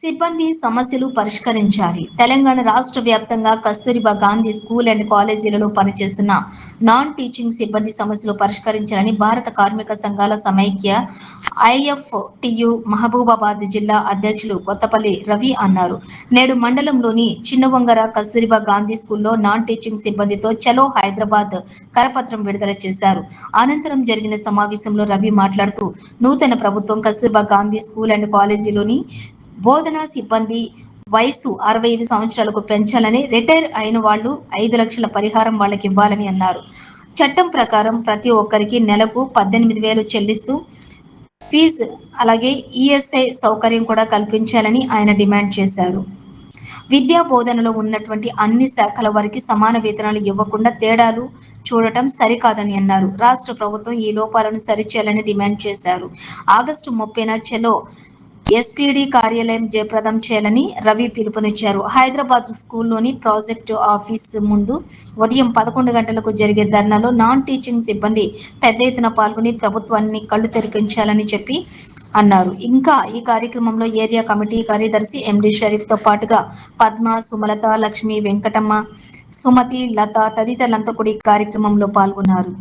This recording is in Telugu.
సిబ్బంది సమస్యలు పరిష్కరించాలి. తెలంగాణ రాష్ట్ర వ్యాప్తంగా కస్తూరిబా గాంధీ స్కూల్ అండ్ కాలేజీలలో పనిచేస్తున్న నాన్ టీచింగ్ సిబ్బంది సమస్యలు పరిష్కరించాలని భారత కార్మిక సంఘాల సమైక్య ఐఎఫ్టియు మహబూబాబాద్ జిల్లా అధ్యక్షులు కొత్తపల్లి రవి అన్నారు. నేడు మండలంలోని చిన్నవంగర కస్తూరిబా గాంధీ స్కూల్లో నాన్ టీచింగ్ సిబ్బందితో చలో హైదరాబాద్ కరపత్రం విడుదల చేశారు. అనంతరం జరిగిన సమావేశంలో రవి మాట్లాడుతూ నూతన ప్రభుత్వం కస్తూర్బా గాంధీ స్కూల్ అండ్ కాలేజీలోని బోధనా సిబ్బంది వయసు అరవై ఐదు సంవత్సరాలకు పెంచాలని రిటైర్ అయిన వాళ్ళు ఐదు లక్షల పరిహారం వాళ్ళకి ఇవ్వాలని అన్నారు. చట్టం ప్రకారం ప్రతి ఒక్కరికి నెలకు పద్దెనిమిది వేలు చెల్లిస్తూ ఫీజు అలాగే ఈఎస్ఐ సౌకర్యం కూడా కల్పించాలని ఆయన డిమాండ్ చేశారు. విద్యా బోధనలో ఉన్నటువంటి అన్ని శాఖల వారికి సమాన వేతనాలు ఇవ్వకుండా తేడాలు చూడటం సరికాదని అన్నారు. రాష్ట్ర ప్రభుత్వం ఈ లోపాలను సరిచేయాలని డిమాండ్ చేశారు. ఆగస్టు ముప్పైన చెలో ఎస్పీడీ కార్యాలయం జయప్రదం చేయాలని రవి పిలుపునిచ్చారు. హైదరాబాద్ స్కూల్లోని ప్రాజెక్టు ఆఫీస్ ముందు ఉదయం పదకొండు గంటలకు జరిగే ధర్నాలో నాన్ టీచింగ్ సిబ్బంది పెద్ద ఎత్తున పాల్గొని ప్రభుత్వాన్ని కళ్ళు తెరిపించాలని చెప్పి అన్నారు. ఇంకా ఈ కార్యక్రమంలో ఏరియా కమిటీ కార్యదర్శి ఎండి షరీఫ్తో పాటుగా పద్మ సుమలత లక్ష్మి వెంకటమ్మ సుమతి లత తదితరులంతా కూడా ఈ కార్యక్రమంలో పాల్గొన్నారు.